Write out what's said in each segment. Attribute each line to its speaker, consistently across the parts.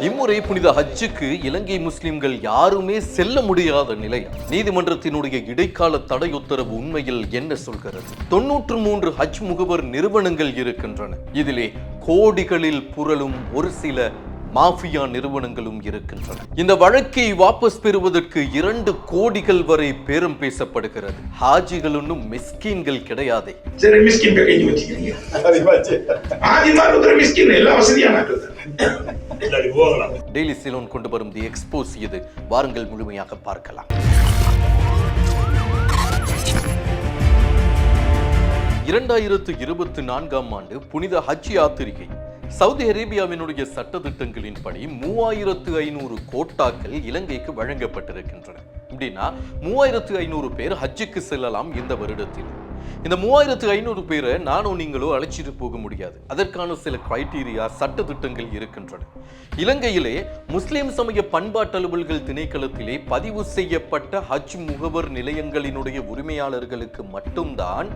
Speaker 1: இம்முறை புனித ஹஜ்ஜுக்கு இலங்கை முஸ்லிம்கள் யாருமே செல்ல முடியாத நிலை. நீதிமன்றத்தினுடைய இடைக்கால தடை உத்தரவு உண்மையில் என்ன சொல்கிறது? தொன்னூற்று மூன்று ஹஜ் முகவர் நிறுவனங்கள் இருக்கின்றன. இதிலே கோடிகளில் புரளும் ஒரு சில மாஃபியா நிறுவனங்களும் இருக்கின்றன. இந்த வழக்கை வாபஸ் பெறுவதற்கு இரண்டு கோடிகள் வரை பேரம் பேசப்படுகிறது. ஹாஜிகள் ஒன்றும் மிஸ்கீன்கள் கிடையாதே. டெய்லி சிலோன் கொண்டு வரும் தி எக்ஸ்போஸ் இது. வாருங்கள் முழுமையாக பார்க்கலாம். இரண்டாயிரத்து இருபத்தி நான்காம் ஆண்டு புனித ஹஜ் யாத்திரிகை சவுதி அரேபியாவினுடைய சட்டத்திட்டங்களின்படி மூவாயிரத்து ஐநூறு கோட்டாக்கள் இலங்கைக்கு வழங்கப்பட்டிருக்கின்றன. அப்படின்னா மூவாயிரத்து ஐநூறு பேர் ஹஜ்ஜுக்கு செல்லலாம் இந்த வருடத்தில். இந்த மூவாயிரத்து ஐநூறு பேரை நானும் நீங்களோ அழைச்சிட்டு போக முடியாது. அதற்கான சில கிரைட்டீரியா சட்ட திட்டங்கள் இருக்கின்றன. இலங்கையிலே முஸ்லிம் சமய பண்பாட்டு அலுவல்கள் திணைக்களத்திலே பதிவு செய்யப்பட்ட ஹஜ் முகவர் நிலையங்களினுடைய உரிமையாளர்களுக்கு மட்டும்தான்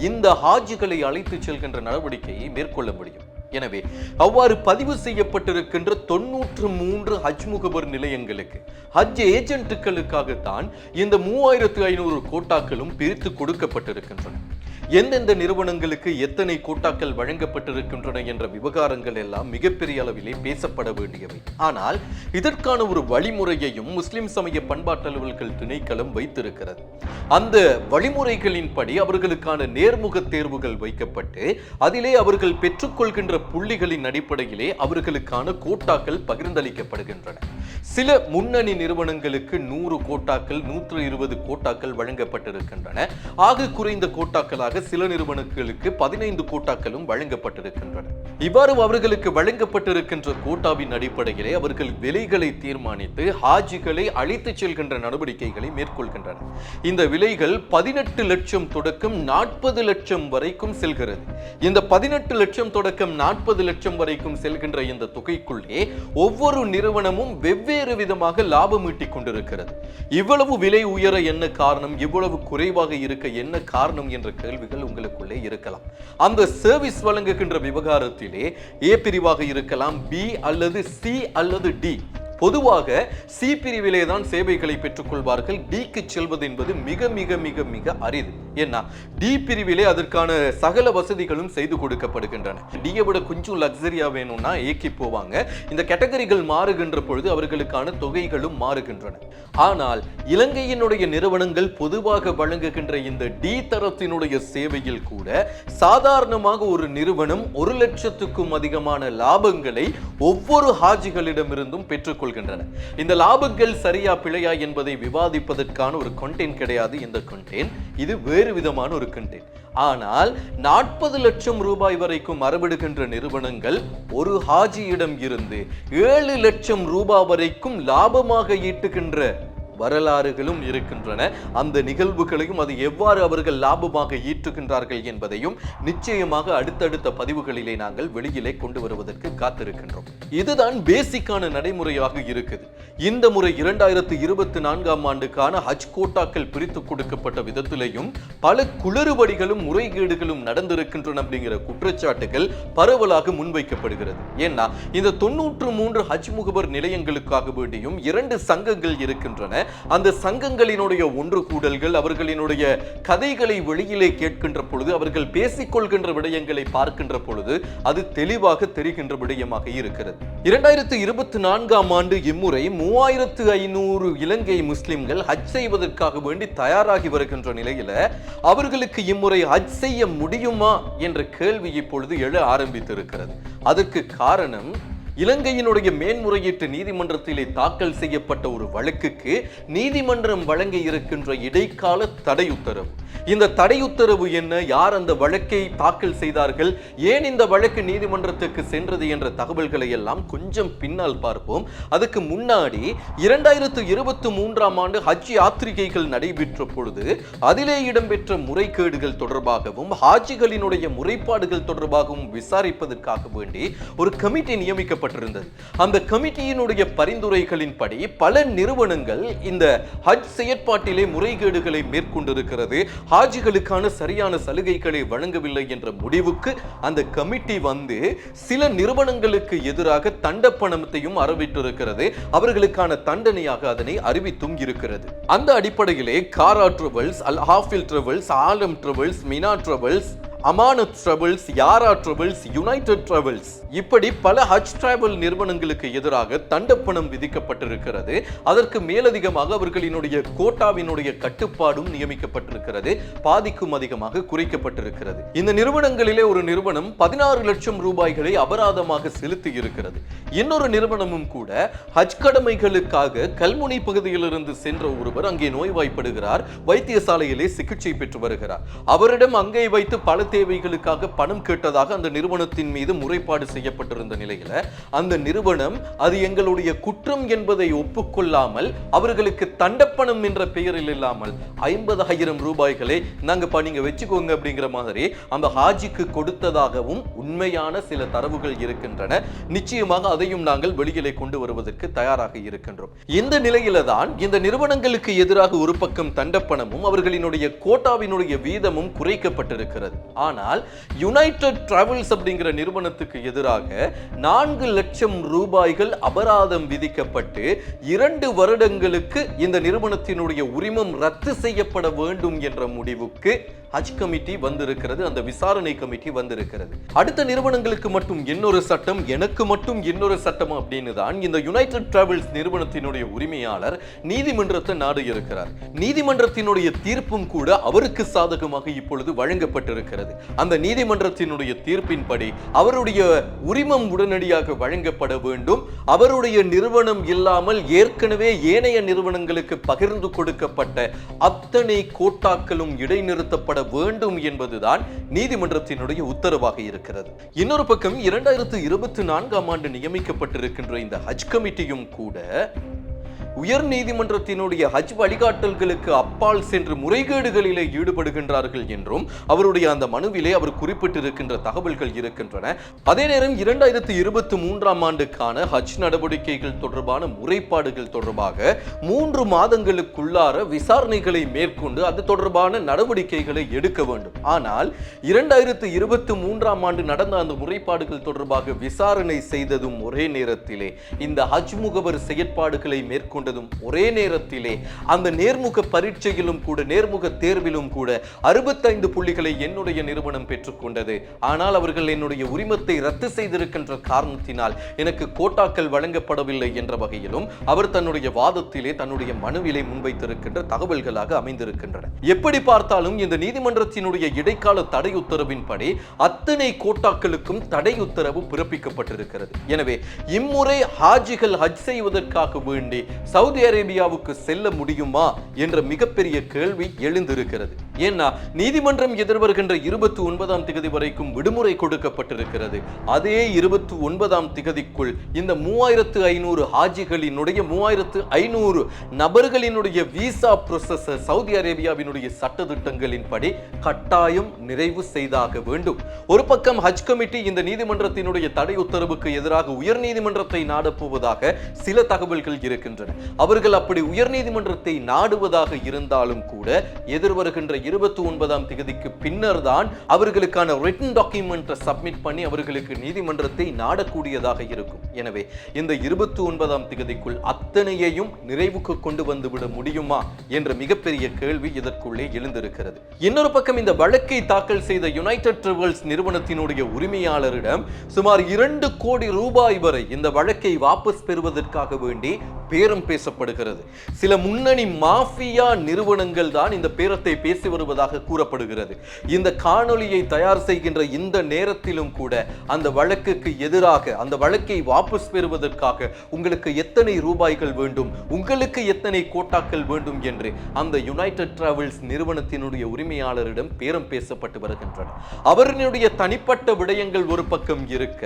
Speaker 1: இந்த ஹாஜிகளை அழைத்து செல்கின்ற நடவடிக்கையை மேற்கொள்ள முடியும். எனவே அவ்வாறு பதிவு செய்யப்பட்டிருக்கின்ற தொன்னூற்று மூன்று ஹஜ் முகவர் நிலையங்களுக்கு ஹஜ் ஏஜென்ட்டுகளுக்காகத்தான் இந்த மூவாயிரத்து ஐநூறு கோட்டாக்களும் பிரித்து கொடுக்கப்பட்டிருக்கின்றன. எந்தெந்த நிறுவனங்களுக்கு எத்தனை கோட்டாக்கள் வழங்கப்பட்டிருக்கின்றன என்ற விவகாரங்கள் எல்லாம் மிகப்பெரிய அளவிலே பேசப்பட வேண்டியவை. ஆனால் இதற்கான ஒரு வழிமுறையையும் முஸ்லிம் சமய பண்பாட்டலுவல்கள் திணைக்களம் வைத்திருக்கிறது. அந்த வழிமுறைகளின்படி அவர்களுக்கான நேர்முக தேர்வுகள் வைக்கப்பட்டு அதிலே அவர்கள் பெற்றுக்கொள்கின்ற புள்ளிகளின் அடிப்படையிலே அவர்களுக்கான கோட்டாக்கள் பகிர்ந்தளிக்கப்படுகின்றன. சில முன்னணி நிறுவனங்களுக்கு நூறு கோட்டாக்கள் நூற்று இருபது கோட்டாக்கள் வழங்கப்பட்டிருக்கின்றன. ஆக குறைந்த கோட்டாக்களாக சில நிறுவனங்களுக்கு பதினைந்து கோட்டாக்களும் வழங்கப்பட்டிருக்கின்றன. இவ்வாறு அவர்களுக்கு வழங்கப்பட்டிருக்கின்ற கோட்டாவின் அடிப்படையிலே அவர்கள் விலைகளை தீர்மானித்து ஹாஜிகளை அழைத்துச் செல்கின்ற நடவடிக்கைகளை மேற்கொள்கின்றனர். இந்த விலைகள் பதினெட்டு லட்சம் தொடக்கம் நாற்பது லட்சம் வரைக்கும் செல்கிறது. இந்த பதினெட்டு லட்சம் தொடக்கம் நாற்பது லட்சம் வரைக்கும் செல்கின்ற இந்த தொகைக்குள்ளே ஒவ்வொரு நிறுவனமும் வெவ்வேறு விதமாக லாபம் ஈட்டிக் கொண்டிருக்கிறது. இவ்வளவு விலை உயர என்ன காரணம்? இவ்வளவு குறைவாக இருக்க என்ன காரணம்? என்ற கேள்விகள் உங்களுக்குள்ளே இருக்கலாம். அந்த சர்வீஸ் வழங்குகின்ற விவகாரத்திலே ஏ பிரிவாக இருக்கலாம் பி அல்லது சி அல்லது டி பொதுவாக சி பிரிவிலே தான் சேவைகளை பெற்றுக்கொள்வார்கள் டிக்கு செல்வது என்பது மிக மிக மிக மிக அரிது. ஏன்னா டி பிரிவிலே அதற்கான சகல வசதிகளும் செய்து கொடுக்கப்படுகின்றன. டியை விட கொஞ்சம் லக்ஸரியா வேணும்னா ஏக்கி போவாங்க. இந்த கேட்டகரிகள் மாறுகின்ற பொழுது அவர்களுக்கான தொகைகளும் மாறுகின்றன. ஆனால் இலங்கையினுடைய நிறுவனங்கள் பொதுவாக வழங்குகின்ற இந்த டி தரத்தினுடைய சேவையில் கூட சாதாரணமாக ஒரு நிறுவனம் ஒரு லட்சத்துக்கும் அதிகமான லாபங்களை ஒவ்வொரு ஹாஜிகளிடமிருந்தும் பெற்றுக்கொள்கின்றன. இந்த லாபங்கள் சரியா பிழையா என்பதை விவாதிப்பதற்கான ஒரு கண்டென்ட் கிடையாது இந்த கண்டென்ட் இது வேறு விதமான ஒரு கண்டென்ட் ஆனால் நாற்பது லட்சம் ரூபாய் வரைக்கும் அறவிடுகின்ற நிறுவனங்கள் ஒரு ஹாஜியிடம் இருந்து ஏழு லட்சம் ரூபாய் வரைக்கும் லாபமாக ஈட்டுகின்ற வரலாறுகளும் இருக்கின்றன. அந்த நிகழ்வுகளையும் அது எவ்வாறு அவர்கள் லாபமாக ஈற்றுகின்றார்கள் என்பதையும் நிச்சயமாக அடுத்தடுத்த பதிவுகளிலே நாங்கள் வெளியிலே கொண்டு வருவதற்கு காத்திருக்கின்றோம். இதுதான் பேசிக்கான நடைமுறையாக இருக்குது. இந்த முறை இரண்டாயிரத்து இருபத்தி நான்காம் ஆண்டுக்கான ஹஜ் கோட்டாக்கள் பிரித்து கொடுக்கப்பட்ட விதத்திலேயும் பல குளறுபடிகளும் முறைகேடுகளும் நடந்திருக்கின்றன அப்படிங்கிற குற்றச்சாட்டுகள் பரவலாக முன்வைக்கப்படுகிறது. ஏன்னா இந்த தொன்னூற்று மூன்று ஹஜ் முகவர் நிலையங்களுக்காக வேண்டியும் இரண்டு சங்கங்கள் இருக்கின்றன. அந்த சங்கங்களினுடைய ஒன்று கூடல்கள் அவர்களினுடைய கதைகளை வெளியிலே கேட்கின்ற பொழுது அவர்கள் பேசிக்கொள்கின்ற விடயங்களை பார்க்கின்ற பொழுது அது தெளிவாக தெரிகின்ற விடயமாக இருக்கிறது. இரண்டாயிரத்து இருபத்தி நான்காம் ஆண்டு இம்முறை மூவாயிரத்து ஐநூறு இலங்கை முஸ்லிம்கள் ஹஜ் செய்வதற்காக வேண்டி தயாராகி வருகின்ற நிலையில அவர்களுக்கு இம்முறை ஹஜ் செய்ய முடியுமா என்ற கேள்வி இப்பொழுது எழ ஆரம்பித்திருக்கிறது. அதற்கு காரணம் இலங்கையினுடைய மேன்முறையீட்டு நீதிமன்றத்திலே தாக்கல் செய்யப்பட்ட ஒரு வழக்குக்கு நீதிமன்றம் வழங்கி இருக்கின்ற இடைக்கால தடை உத்தரவு இந்த தடை உத்தரவு என்ன? யார் அந்த வழக்கை தாக்கல் செய்தார்கள்? ஏன் இந்த வழக்கு நீதிமன்றத்துக்கு சென்றது என்ற தகவல்களை எல்லாம் கொஞ்சம் பின்னால் பார்ப்போம். அதுக்கு முன்னாடி இரண்டாயிரத்து இருபத்தி மூன்றாம் ஆண்டு ஹஜ் யாத்திரிகைகள் நடைபெற்ற பொழுது அதிலே இடம்பெற்ற முறைகேடுகள் தொடர்பாகவும் ஹாஜிகளினுடைய முறைப்பாடுகள் தொடர்பாகவும் விசாரிப்பதற்காக வேண்டி ஒரு கமிட்டி நியமிக்கப்பட்டிருந்தது நியமிக்கப்பட்டிருந்தது. அந்த கமிட்டியினுடைய பரிந்துரைகளின்படி பல நிறுவனங்கள் இந்த ஹஜ் செயற்பாட்டிலே முறைகேடுகளை மேற்கொண்டிருக்கிறது. ஹாஜிகளுக்கான சரியான சலுகைகளை வழங்கவில்லை என்ற முடிவுக்கு அந்த கமிட்டி வந்து சில நிறுவனங்களுக்கு எதிராக தண்ட பணத்தையும் அறிவித்திருக்கிறது அவர்களுக்கான தண்டனையாக அதனை அறிவித்தும் இருக்கிறது. அந்த அடிப்படையிலே Kara travels Al Hafil travels Alam travels Mina travels Amanat travels Yara travels united travels இப்படி பல ஹஜ் டிராவல் நிறுவனங்களுக்கு எதிராக தண்டப்பணம் விதிக்கப்பட்டிருக்கிறது. அதற்கு மேலதிகமாக அவர்களினுடைய கோட்டாவினுடைய கட்டுப்பாடும் நியமிக்கப்பட்டிருக்கிறது. பாதிக்கும் அதிகமாக குறைக்கப்பட்டிருக்கிறது. இந்த நிறுவனங்களிலே ஒரு நிறுவனம் பதினாறு லட்சம் ரூபாய்களை அபராதமாக செலுத்தி இருக்கிறது இன்னொரு நிறுவனமும் கூட ஹஜ் கடமைகளுக்காக கல்முனை பகுதியிலிருந்து சென்ற ஒருவர் அங்கே நோய்வாய்ப்படுகிறார் வைத்தியசாலையிலே சிகிச்சை பெற்று வருகிறார். அவரிடம் அங்கே வைத்து பல தேவைகளுக்காக பணம் கேட்டதாக அந்த நிறுவனத்தின் மீது முறைப்பாடு செய்யப்பட்டிருந்த நிலையில அந்த நிறுவனம் அது எங்களுடைய குற்றம் என்பதை ஒப்புக்கொள்ளாமல் அவர்களுக்கு தண்டப்பணம் என்ற பெயரில் இல்லாமல் ஐம்பதாயிரம் ரூபாய்களை நாங்க நீங்க வச்சுக்கோங்க அப்படிங்கிற மாதிரி அந்த ஹாஜிக்கு கொடுத்ததாகவும் உண்மையான சில தரவுகள் இருக்கின்றன. நிச்சயமாக அதையும் நாங்கள் வெளியிலே கொண்டு வருவதற்கு தயாராக இருக்கின்றோம். இந்த நிலையில தான் இந்த நிறுவனங்களுக்கு எதிராக ஒரு பக்கம் தண்டப்பணமும் அவர்களினுடைய கோட்டாவினுடைய வீதமும் குறைக்கப்பட்டிருக்கிறது. ஆனால் யுனைடெட் டிராவல்ஸ் அப்படிங்கிற நிறுவனத்துக்கு எதிராக நான்கு லட்சம் ரூபாய்கள் அபராதம் விதிக்கப்பட்டு இரண்டு வருடங்களுக்கு இந்த நிறுவனத்தினுடைய உரிமம் ரத்து செய்யப்பட வேண்டும் என்ற முடிவுக்கு ஹஜ் கமிட்டி வந்திருக்கிறது அந்த விசாரணை கமிட்டி வந்திருக்கிறது. அடுத்த நிறுவனங்களுக்கு மட்டும் இன்னொரு சட்டம் எனக்கு மட்டும் இன்னொரு சட்டம் அப்படின்னு தான் இந்த யுனைடெட் டிராவல்ஸ் நிறுவனத்தினுடைய உரிமையாளர் நீதிமன்றத்தை நாடு இருக்கிறார். நீதிமன்றத்தினுடைய தீர்ப்பும் கூட அவருக்கு சாதகமாக இப்பொழுது வழங்கப்பட்டிருக்கிறது. அந்த நீதிமன்றத்தினுடைய தீர்ப்பின்படி அவருடைய உரிமம் உடனடியாக வழங்கப்பட வேண்டும். அவருடைய நிறுவனம் இல்லாமல் ஏற்கனவே ஏனைய நிறுவனங்களுக்கு பகிர்ந்து கொடுக்கப்பட்ட அத்தனை கோட்டாக்களும் இடைநிறுத்தப்பட வேண்டும் என்பதுதான் நீதிமன்றத்தினுடைய உத்தரவாக இருக்கிறது. இன்னொரு பக்கம் இரண்டாயிரத்து இருபத்தி நான்காம் ஆண்டு நியமிக்கப்பட்டிருக்கின்ற இந்த ஹஜ் கமிட்டியும் கூட உயர் நீதிமன்றத்தினுடைய ஹஜ் வழிகாட்டல்களுக்கு அப்பால் சென்று முறைகேடுகளிலே ஈடுபடுகின்றார்கள் என்றும் அவருடைய அந்த மனுவிலே அவர் குறிப்பிட்டிருக்கின்ற தகவல்கள் இருக்கின்றன. அதே நேரம் இரண்டாயிரத்தி இருபத்தி மூன்றாம் ஆண்டுக்கான ஹஜ் நடவடிக்கைகள் தொடர்பான முறைப்பாடுகள் தொடர்பாக மூன்று மாதங்களுக்குள்ளார விசாரணைகளை மேற்கொண்டு அது தொடர்பான நடவடிக்கைகளை எடுக்க வேண்டும். ஆனால் இரண்டாயிரத்து இருபத்தி மூன்றாம் ஆண்டு நடந்த அந்த முறைப்பாடுகள் தொடர்பாக விசாரணை செய்ததும் ஒரே நேரத்திலே இந்த ஹஜ் முகவர் செயற்பாடுகளை மேற்கொண்டதும் ஒரே நேரத்திலே அந்த நேர்முக பரீட்சையிலும் கூட நேர்முக தேர்விலும் கூட அறுபத்தைந்து புள்ளிகளை என்னுடைய நிறுவனம் பெற்றுக்கொண்டது. ஆனால் அவர்கள் என்னுடைய உரிமத்தை ரத்து செய்திருக்கின்ற காரணத்தினால் எனக்கு கோட்டாக்கள் வழங்கப்படவில்லை என்ற வகையிலும் அவர் தன்னுடைய வாதத்திலே தன்னுடைய மனுவிலே முன்வைத்திருக்கின்ற தகவல்களாக அமைந்திருக்கின்றன. எப்படி பார்த்தாலும் இந்த நீதிமன்றத்தினுடைய இடைக்கால தடை உத்தரவின்படி அத்தனை கோட்டாக்களுக்கும் தடை உத்தரவு பிறப்பிக்கப்பட்டிருக்கிறது. எனவே இம்முறை ஹாஜிகள் ஹஜ் செய்வதற்காக வேண்டி சவுதி அரேபியாவுக்கு செல்ல முடியுமா என்ற மிகப்பெரிய கேள்வி எழுந்திருக்கிறது. ஏன்னா நீதிமன்றம் எதிர்வருகின்ற இருபத்தி ஒன்பதாம் திகதி வரைக்கும் விடுமுறை கொடுக்கப்பட்டிருக்கிறது. அதே இருபத்தி ஒன்பதாம் திகதிக்குள் இந்த மூவாயிரத்து ஐநூறு ஹாஜிகளினுடைய மூவாயிரத்து ஐநூறு நபர்களினுடைய விசா ப்ரொசஸ் சவுதி அரேபியாவினுடைய சட்டத்திட்டங்களின்படி கட்டாயம் நிறைவு செய்தாக வேண்டும். ஒரு பக்கம் ஹஜ் கமிட்டி இந்த நீதிமன்றத்தினுடைய தடை உத்தரவுக்கு எதிராக உயர் நீதிமன்றத்தை நாடப்போவதாக சில தகவல்கள் இருக்கின்றன. அவர்கள் அப்படி உயர்நீதிமன்றத்தை நாடுவதாக இருந்தாலும் கூட எதிர்வருகின்ற இருபத்தி ஒன்பதாம் தேதிக்கு பின்னர் தான் அவர்களுக்கான ரிட்டன் டாக்குமெண்ட்டை சப்மிட் பண்ணி அவர்களுக்கு நீதிமன்றத்தை நாடக்கூடியதாக இருக்கும். எனவே இந்த இருபத்தி ஒன்பதாம் தேதிக்குள் அத்தனையையும் நிறைவுக்கு கொண்டு வந்துவிட முடியுமா என்ற மிகப்பெரிய கேள்வி இதற்குள்ளே எழுந்திருக்கிறது. இன்னொரு பக்கம் இந்த வழக்கை தாக்கல் செய்த யுனைடெட் ட்ரிவல்ஸ் நிறுவனத்தினுடைய உரிமையாளரிடம் சுமார் இரண்டு கோடி ரூபாய் வரை இந்த வழக்கை வாபஸ் பெறுவதற்காக வேண்டி பேரம் பேசப்படுகிறது. சில முன்னணி மாஃபியா நிறுவனங்கள் தான் இந்த பேரத்தை பேசி வருவதாக கூறப்படுகிறது. இந்த காணொலியை தயார் செய்கின்ற இந்த நேரத்திலும் கூட அந்த வழக்குக்கு எதிராக அந்த வழக்கை வாபஸ் பெறுவதற்காக உங்களுக்கு எத்தனை ரூபாய்கள் வேண்டும் உங்களுக்கு எத்தனை கோட்டாக்கள் வேண்டும் என்று அந்த யுனைடெட் டிராவல்ஸ் நிறுவனத்தினுடைய உரிமையாளரிடம் பேரம் பேசப்பட்டு வருகின்றன. அவரினுடைய தனிப்பட்ட விடயங்கள் ஒரு பக்கம் இருக்க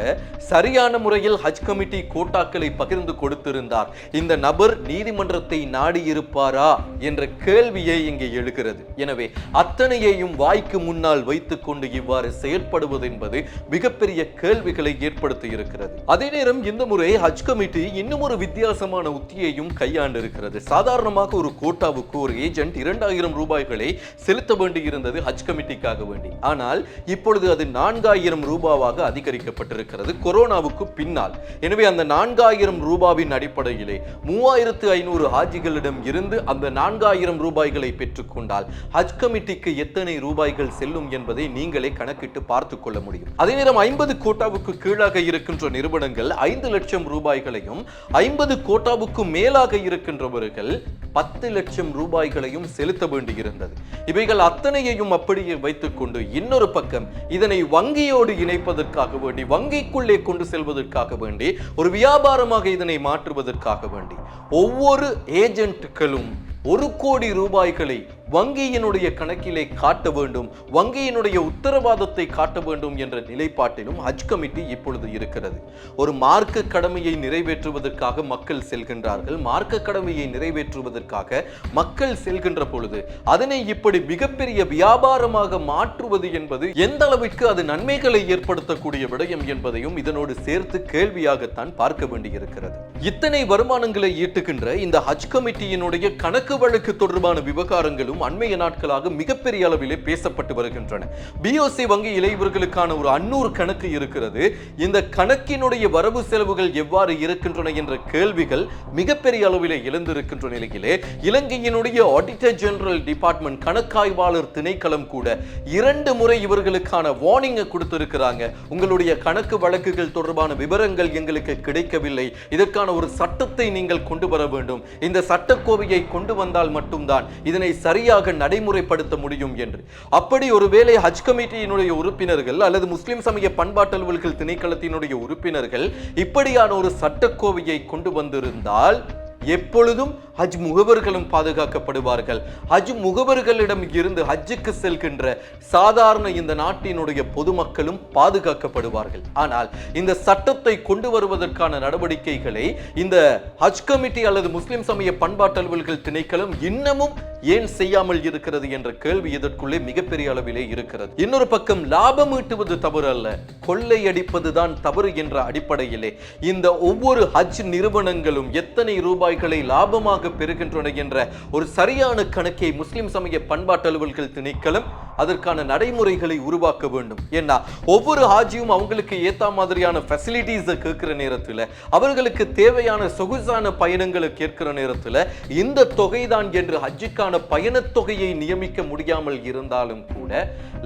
Speaker 1: சரியான முறையில் ஹஜ் கமிட்டி கோட்டாக்களை பகிர்ந்து கொடுத்திருந்தார். இந்த நபர் அவர் நீதிமன்றத்தை நாடி இருப்பாரா என்ற கேள்வியே இங்கே எழுகிறது. எனவே அத்தனையையும் வாய்க்கு முன்னால் வைத்துக் கொண்டு இவ்வாறு செயல்படுவது என்பது மிகப்பெரிய கேள்விகளை ஏற்படுத்தி இருக்கிறது அதே நேரம் இந்த முறை ஹஜ் கமிட்டி இன்னும் ஒரு வித்தியாசமான உத்தியையும் கையாண்டு இருக்கிறது சாதாரணமாக ஒரு கோட்டாவுக்கு ஒரு ஏஜென்ட் இரண்டாயிரம் ரூபாய்களை செலுத்த வேண்டியிருந்தது ஹஜ் கமிட்டிக்காக வேண்டி. ஆனால் இப்பொழுது அது நான்காயிரம் ரூபாவாக அதிகரிக்கப்பட்டிருக்கிறது. கொரோனாவுக்கு பின்னால். எனவே அந்த நான்காயிரம் ரூபாவின் அடிப்படையிலே மூவாயிரத்து ஐநூறு ஹாஜிகளிடம் இருந்து அந்த நான்காயிரம் ரூபாய்களை பெற்றுக்கொண்டால் ஹஜ் கமிட்டிக்கு எத்தனை ரூபாய்கள் செல்லும் என்பதை நீங்களே கணக்கிட்டு பார்த்து கொள்ள முடியும். அதே நேரம் ஐம்பது கோட்டாவுக்கு கீழாக இருக்கின்ற நிறுவனங்கள் ஐந்து லட்சம் ரூபாய்களையும் ஐம்பது கோட்டாவுக்கு மேலாக இருக்கின்றவர்கள் பத்து லட்சம் ரூபாய்களையும் செலுத்த வேண்டியிருந்தது. இவைகள் அத்தனையையும் அப்படியே வைத்துக்கொண்டு இன்னொரு பக்கம் இதனை வங்கியோடு இணைப்பதற்காக வேண்டி வங்கிக்குள்ளே கொண்டு செல்வதற்காக வேண்டி ஒரு வியாபாரமாக இதனை மாற்றுவதற்காக வேண்டி ஒவ்வொரு ஏஜென்ட்டுகளும் ஒரு கோடி ரூபாய்களை வங்கியினுடைய கணக்கிலே காட்ட வேண்டும் வங்கியினுடைய உத்தரவாதத்தை காட்ட வேண்டும் என்ற நிலைப்பாட்டிலும் ஹஜ் கமிட்டி இப்பொழுது இருக்கிறது. ஒரு மார்க்க கடமையை நிறைவேற்றுவதற்காக மக்கள் செல்கின்றார்கள். மார்க்க கடமையை நிறைவேற்றுவதற்காக மக்கள் செல்கின்ற பொழுது அதனை இப்படி மிகப்பெரிய வியாபாரமாக மாற்றுவது என்பது எந்த அளவிற்கு அது நன்மைகளை ஏற்படுத்தக்கூடிய விடயம் என்பதையும் இதனோடு சேர்த்து கேள்வியாகத்தான் பார்க்க வேண்டியிருக்கிறது. இத்தனை வருமானங்களை ஈட்டுகின்ற இந்த ஹஜ் கமிட்டியினுடைய கணக்கு வழக்கு தொடர்பான விவகாரங்களும் அண்மைய நாட்களாக மிகப்பெரிய அளவிலே பேசப்பட்டு வருகின்றன. பிஓசி வங்கியிலே இவர்களுக்கான ஒரு அன்னூறு கணக்கு இருக்கிறது. இந்த கணக்கினுடைய வரவு செலவுகள் எவ்வாறு இருக்கின்றன என்ற கேள்விகள் மிகப்பெரிய அளவிலே எழுந்திருக்கின்ற நிலையிலே இலங்கையினுடைய ஆடிட்டர் ஜெனரல் டிபார்ட்மெண்ட் கணக்காய்வாளர் திணைக்களம் கூட இரண்டு முறை இவர்களுக்கான வார்னிங்கை கொடுத்திருக்கிறாங்க. உங்களுடைய கணக்கு வழக்குகள் தொடர்பான விவரங்கள் எங்களுக்கு கிடைக்கவில்லை. இதற்கான ஒரு சட்டத்தை நீங்கள் கொண்டு வர வேண்டும். இந்த சட்டக்கோவையை கொண்டு வந்தால் மட்டும்தான் இதனை சரி சரியாக நடைமுறைப்படுத்த முடியும் என்று. அப்படி ஒருவேளை ஹஜ் கமிட்டியினுடைய உறுப்பினர்கள் அல்லது முஸ்லிம் சமய பண்பாட்டலுவல்கள் திணைக்களத்தினுடைய உறுப்பினர்கள் இப்படியான ஒரு சட்டக்கோவையை கொண்டு வந்திருந்தால் எப்பொழுதும் ஹஜ் முகவர்களும் பாதுகாக்கப்படுவார்கள். ஹஜ் முகவர்களிடம் இருந்து ஹஜ்ஜுக்கு செல்கின்ற சாதாரண இந்த நாட்டினுடைய பொதுமக்களும் பாதுகாக்கப்படுவார்கள். ஆனால் இந்த சட்டத்தை கொண்டு வருவதற்கான நடவடிக்கைகளை இந்த ஹஜ் கமிட்டி அல்லது முஸ்லிம் சமய பண்பாட்டு அலுவல்கள் திணைக்களம் இன்னமும் ஏன் செய்யாமல் இருக்கிறது என்ற கேள்வி இதற்குள்ளே மிகப்பெரிய அளவிலே இருக்கிறது. இன்னொரு பக்கம் லாபம் ஈட்டுவது தவறு அல்ல கொள்ளையடிப்பதுதான் தவறு என்ற அடிப்படையிலே இந்த ஒவ்வொரு ஹஜ் நிறுவனங்களும் எத்தனை ரூபாய் ரூபாய்களை லாபமாக பெறுகின்றன என்ற ஒரு சரியான கணக்கை முஸ்லிம் சமய பண்பாட்டு அலுவல்கள் திணைக்களம் அதற்கான நடைமுறைகளை உருவாக்க வேண்டும். ஏன்னா ஒவ்வொரு ஹாஜியும் அவங்களுக்கு ஏத்த மாதிரியான ஃபெசிலிட்டிஸை கேட்கிற நேரத்தில் அவர்களுக்கு தேவையான சொகுசான பயணங்களை கேட்கிற நேரத்தில் இந்த தொகைதான் என்று ஹஜ்ஜுக்கான பயணத்தொகையை நியமிக்க முடியாமல் இருந்தாலும் கூட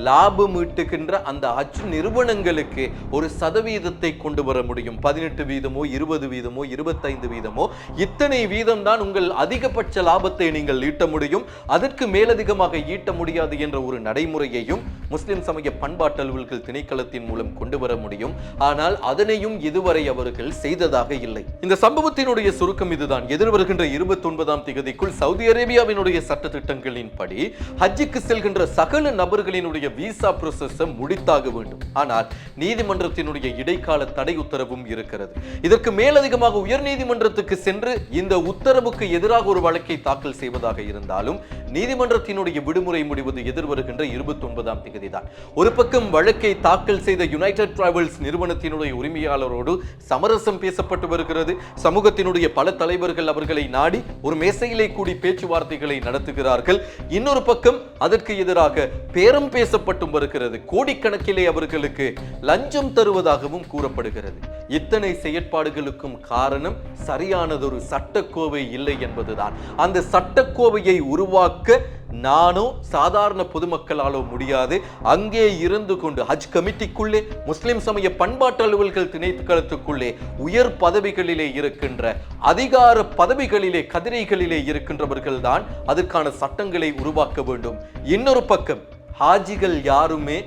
Speaker 1: லாபம் ஈட்டுகின்ற அந்த ஹஜ் நிறுவனங்களுக்கு ஒரு சதவீதத்தை கொண்டு வர முடியும். பதினெட்டு வீதமோ இருபது வீதமோ இருபத்தைந்து வீதமோ இத்தனை வீதம் தான் உங்கள் அதிகபட்ச லாபத்தை நீங்கள் ஈட்ட முடியும். அதற்கு மேலதிகமாக ஈட்ட முடியாது என்ற ஒரு நடைமுறையையும் முஸ்லிம் சமய பண்பாட்டு அலுவல்கள் திணைக்களத்தின் மூலம் கொண்டு வர முடியும். ஆனால் அதனையும் இதுவரை அவர்கள் செய்ததாக இல்லை. இந்த சம்பவத்தினுடைய சுருக்கம் இதுதான். எதிர்வருகின்ற இருபத்தி ஒன்பதாம் திகதிக்குள் சவுதி அரேபியாவினுடைய சட்ட திட்டங்களின்படி ஹஜ்ஜுக்கு செல்கின்ற சகல நபர்களினுடைய விசா ப்ரோசஸை முடித்தாக வேண்டும். ஆனால் நீதிமன்றத்தினுடைய இடைக்கால தடை உத்தரவும் இருக்கிறது. இதற்கு மேலதிகமாக உயர் நீதிமன்றத்துக்கு சென்று இந்த இந்த உத்தரவுக்கு எதிராக ஒரு வழக்கை தாக்கல் செய்வதாக இருந்தாலும் நீதிமன்றத்தினுடைய விடுமுறை முடிவது எதிர்வருகின்ற இருபத்தி ஒன்பதாம் தேதி தான் ஒரு பக்கம் வழக்கை தாக்கல் செய்த யுனைடெட் டிராவல்ஸ் நிறுவனத்தினுடைய உரிமையாளரோடு சமரசம் பேசப்பட்டு வருகிறது. சமூகத்தினுடைய பல தலைவர்கள் அவர்களை நாடி ஒரு மேசையிலே கூடி பேச்சுவார்த்தைகளை நடத்துகிறார்கள். இன்னொரு பக்கம் அதற்கு எதிராக பேரம் பேசப்பட்டும் வருகிறது. கோடிக்கணக்கிலே அவர்களுக்கு லஞ்சம் தருவதாகவும் கூறப்படுகிறது. இத்தனை செயற்பாடுகளுக்கும் காரணம் சரியானதொரு சட்ட சட்டக்கோவை இல்லை என்பதுதான். அந்த சட்டக்கோவையை உருவாக்க நானோ சாதாரண பொதுமக்களாலோ முடியாது. அங்கே இருந்து கொண்டு ஹஜ் கமிட்டிக்குள்ளே முஸ்லிம் சமய பண்பாட்டு அலுவல்கள் திணைக்களத்துக்குள்ளே உயர் பதவிகளிலே இருக்கின்ற அதிகார பதவிகளிலே கதிரைகளிலே இருக்கின்றவர்கள் தான் அதற்கான சட்டங்களை உருவாக்க வேண்டும். இன்னொரு பக்கம் ஹாஜிகள் யாருமே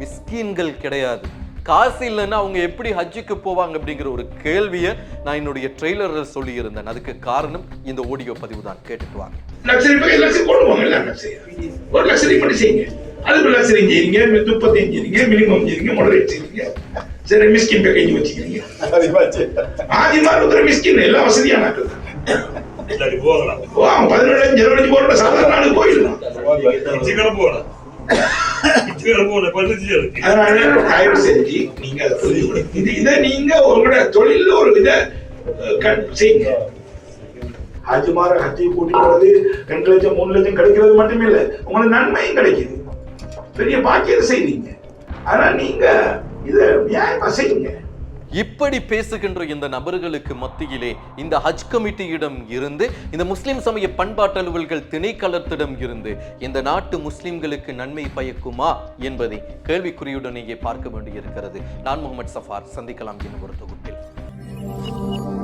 Speaker 1: மிஸ்கீன்கள் கிடையாது. காசு இல்லைன்னா அவங்க எப்படி ஹஜ்ஜுக்கு போவாங்க அப்படிங்கிற ஒரு கேள்வியை நான் என்னுடைய ட்ரெய்லரில் சொல்லியிருந்தேன். அதுக்கு காரணம் இந்த ஆடியோ பதிவு தான். கேட்டுட்டு வாங்க.
Speaker 2: ஒரு லக்ஸரி மட்டும் செய்யுங்க. அதுக்கு லக்ஸரி மினிமம் மொடரேட் செய்றீங்க சரி மிஸ்கின் பேக்கேஜ் வச்சுக்கிறீங்க. இருக்கிற மிஸ்கின் எல்லாம் வசதியான ஆட்கள்
Speaker 3: போகலாம்.
Speaker 2: சாதாரண நாடு போயிடலாம்
Speaker 3: போகலாம். இச்சுக்கடை போகணும் பதினஞ்சு இருக்கு
Speaker 2: அதனால தயவு செஞ்சு நீங்க அதை புரிஞ்சு இது இதை நீங்க உங்களோட தொழில ஒரு இதை அஹ், செய்யுங்க ஹஜ்மார ஹஜ்ஜி கூட்டிட்டு ரெண்டு லட்சம் மூணு லட்சம் கிடைக்கிறது மட்டும் இல்ல உங்களுக்கு நன்மையும் கிடைக்குது பெரிய பாக்கியத்தை செய்வீங்க ஆனா நீங்க இதை நியாயமா செய்யுங்க
Speaker 1: இப்படி பேசுகின்ற இந்த நபர்களுக்கு மத்தியிலே இந்த ஹஜ் கமிட்டியிடம் இருந்து இந்த முஸ்லிம் சமய பண்பாட்டு அலுவல்கள் திணைக்களத்திடம் இருந்து இந்த நாட்டு முஸ்லிம்களுக்கு நன்மை பயக்குமா என்பதை கேள்விக்குறியுடனேயே பார்க்க வேண்டியிருக்கிறது. நான் முகமது சஃபார் சந்திக்கலாம் என்று ஒரு தொகுப்பில்.